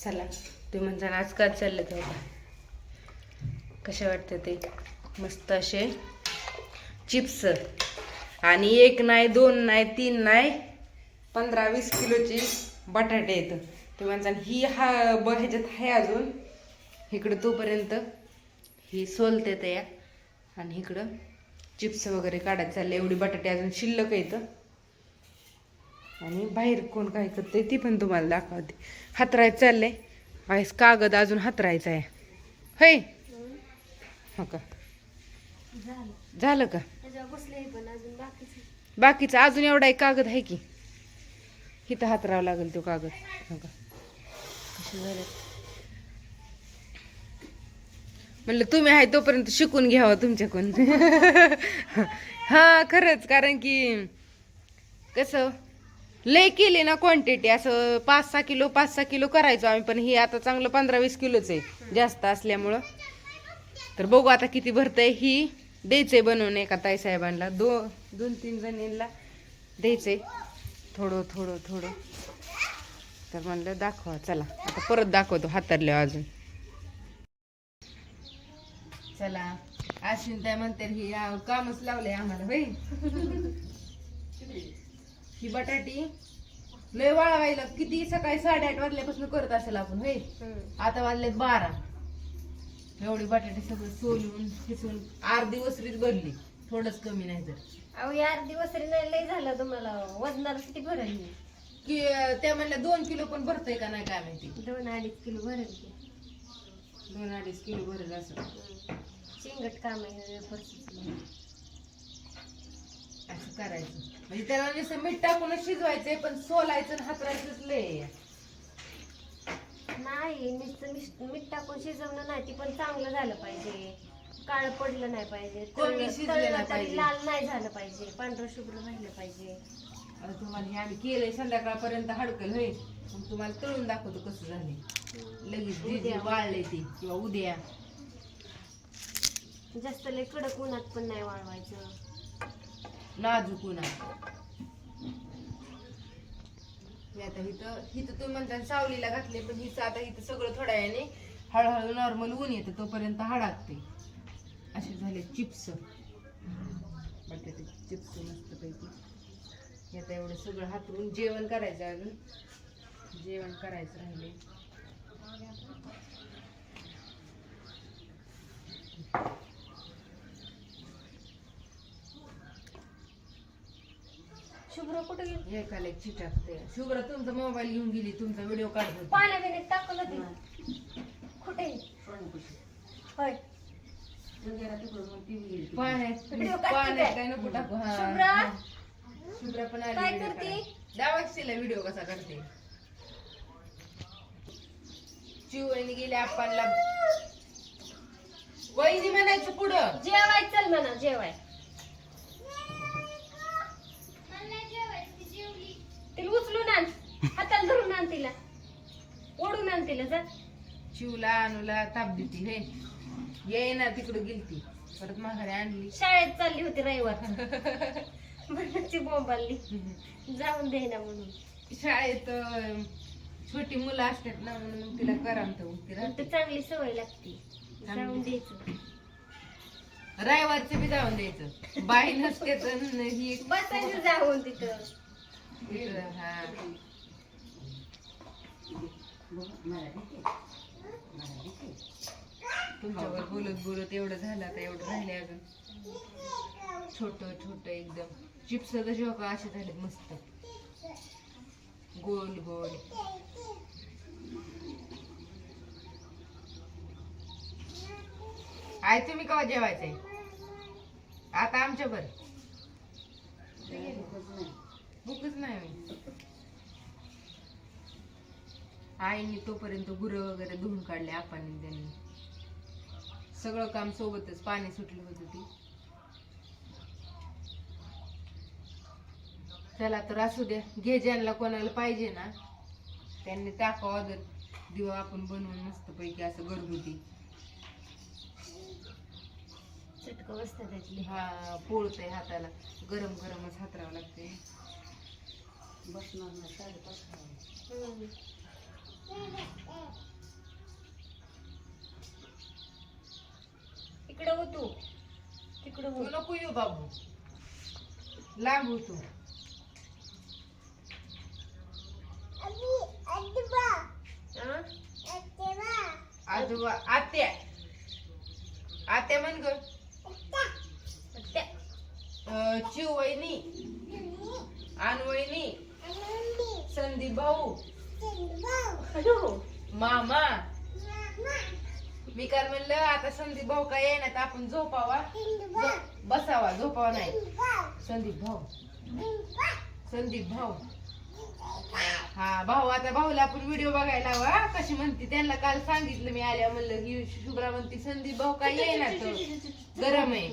चला. ते म्हणजे आज काय चाललं ते कसे वाटते ते? मस्त असे चिप्स. आणि एक नाही दोन नाही तीन नाही पंधरा वीस किलोचे बटाटे येतं ते म्हणतात ही हा ब ह्याच्यात आहे अजून. इकडं तोपर्यंत ही सोलते तया. आणि इकडं चिप्स वगैरे काढायचं चालले. एवढी बटाटे अजून शिल्लक येतं आणि बाहेर कोण काय करते ती पण तुम्हाला दाखवते. हातरायचं चाललंय. आहेस कागद अजून हातरायचा आहे. होय? हो का? झालं झालं का? त्याच्यावर पण अजून बाकीचं अजून एवढा एक कागद आहे की. इथं हातरावं लागेल तो कागद. हो का? कसे म्हणलं तुम्ही आहे तोपर्यंत शिकून घ्यावं तुमच्याकडून. हा खरंच. कारण की कसं लय केली ना क्वांटिटी असं पाच सहा किलो पाच सहा किलो करायचो आम्ही पण ही आता चांगलं पंधरा वीस किलोच आहे जास्त असल्यामुळं. तर बघू आता किती भरतंय ही. द्यायचंय बनवून एका ताई साहेबांना. दो दोन तीन जणींना द्यायचंय. थोडं थोडं थोडं. तर म्हणलं दाखवा चला. आता परत दाखवतो हातरल्या अजून. चला. अश्विन म्हणते ही कामच लावलंय आम्हाला भाई ही बटाटी लय वाळवायला किती सकाळी साडेआठ वाजल्यापासून करत असेल आपण होय? आता वाजले बारा. एवढी बटाटे सगळं सोलून खिसून अर्धी वसरीच भरली. थोडंच कमी नाही तर. अहो यार दिवस तरी नाही लय झालं तुम्हाला. वजनाला किती भरेल? मी की अं, त्या म्हणल्या दोन किलो पण भरतय का नाही काय माहिती? दोन अडीच किलो भरेल की. दोन अडीच किलो भरेल असं. शेंगट काम आहे करायचं. म्हणजे त्याला नुसतं मीठ टाकूनच शिजवायचंय पण सोलायचं आणि हातरायचंच लय. नाही नुसतं मीठ मीठ टाकून शिजवणं नाही ती पण चांगलं झालं पाहिजे. काळ पडलं नाही पाहिजे कोणी तळलं- शिजलं तळलं नाही तरी पाहिजे. लाल नाही झालं पाहिजे. पांढरं शुभ्र राहिलं पाहिजे. आता तुम्हाला हे आम्ही केलंय संध्याकाळपर्यंत हडकल होय. मग तुम्हाला तळून दाखवतो कसं झाले लगेच जे जे वाळले ते किंवा उद्या. जास्त लय कडक उन्हात पण नाही वाळवायचं. नाजूक उन्हा मी आता इथं इथं तुम्ही म्हणता सावलीला घातले पण हिचं आता इथं सगळं थोड्या वेळाने हळूहळू नॉर्मल ऊन येतं तोपर्यंत हाडाकते असे झाले चिप्स. बटाटे चिप्स मस्त पैकी. आता एवढं सगळं हातरून जेवण करायचं अजून. जेवण करायचं राहिले शुभ्र कुठे गेली? हे खाली चिटाकते? शुभ्र तुमचा मोबाईल घेऊन गेली तुमचा व्हिडिओ काढत होती. पाण्या बिण्यात टाकलं ते. कुठे? होय. पाण्यात व्हिडिओ काढते पाण्यात काय? काय नको टाकू हा. शुभ्रा? पण काय करते? तिला व्हिडिओ कसा करते? गेले आपणला वहिनी म्हणायचं पुढं. जेवाय चल म्हणा जेवाय. तिला उचलून आण. हाताला धरून आण तिला. ओढून आण तिला जा. चिवला अनुला ताप देती हे. येईना तिकडं गेलती. परत माघारी आणली. शाळेत चालली होती रविवार. म्हणूनची बॉम्ब आली जाऊन दे ना म्हणून. शाळेत अं, छोटी मुलं असतात ना म्हणून मग तिला करामत ती पण राहते ते चांगली सवय लागते. जाऊन द्यायचं. रविवारचं बी जाऊन द्यायचं. बाई नसते तर ही एक- बसायचं जाऊन तिथं. तुमच्यावर बोलत बोलत एवढं झालं आता एवढं राहिले अजून. छोट छोट एकदम. चिप्स कसे का असे झाले मस्त. गोल गोल. आय तुम्ही कवा जेवायचंय? आता आमच्या बरं. भूकच नाही आईने तोपर्यंत गुरं वगैरे धुवून काढले आपण त्यांनी. सगळं काम सोबतच पाणी सुटलं होतं ती. चला तर असू द्या घे ज्यांना कोणाला पाहिजे ना त्यांनी टाकावं ऑर्डर दिवा आपण बनवून मस्त पैकी असं घरगुती चटक बसतं त्यातली. हा पोळतय हाताला. गरम गरमच हातरावं लागते बसणार नाही साडेपाच इकडे हो तू. तिकडे हो. नको येऊ बाबू. लांब हो तू. हं? आजोबा आत्या. आत्या म्हण ग. त्या- चिव वहिनी. आण वहिनी. संदीप भाऊ. मामा. मी काय म्हणलं आता संदीप भाऊ काय येणार आपण झोपावा. झो- बसावा झोपावा नाही. संदीप भाऊ. संदीप भाऊ. हा भाऊ आता भाऊला आपण व्हिडिओ बघायला हवा कशी म्हणते त्यांना काल सांगितलं मी आल्या म्हणलं की शुभ्रा म्हणते संदीप भाऊ काय येणार तर गरम आहे.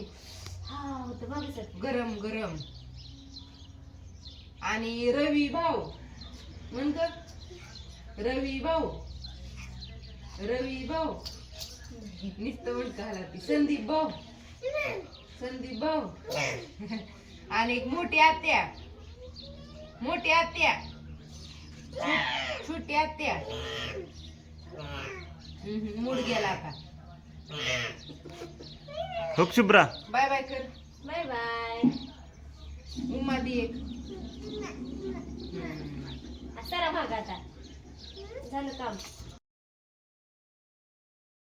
हा होतं मागे सर गरम गरम. आणि रवी भाऊ. म्हणत रवी भाऊ. रवी भाऊ. नुसतं म्हणत घाला ती. संदीप भाऊ. संदीप भाऊ. आणि एक मोठी आत्या. मोठी आत्या. छोटी आत्या. मूड गेला आता. शुभ्रा. बाय बाय कर. Bye bye. उमा दी एक. सारा भाग आता. झालं काम.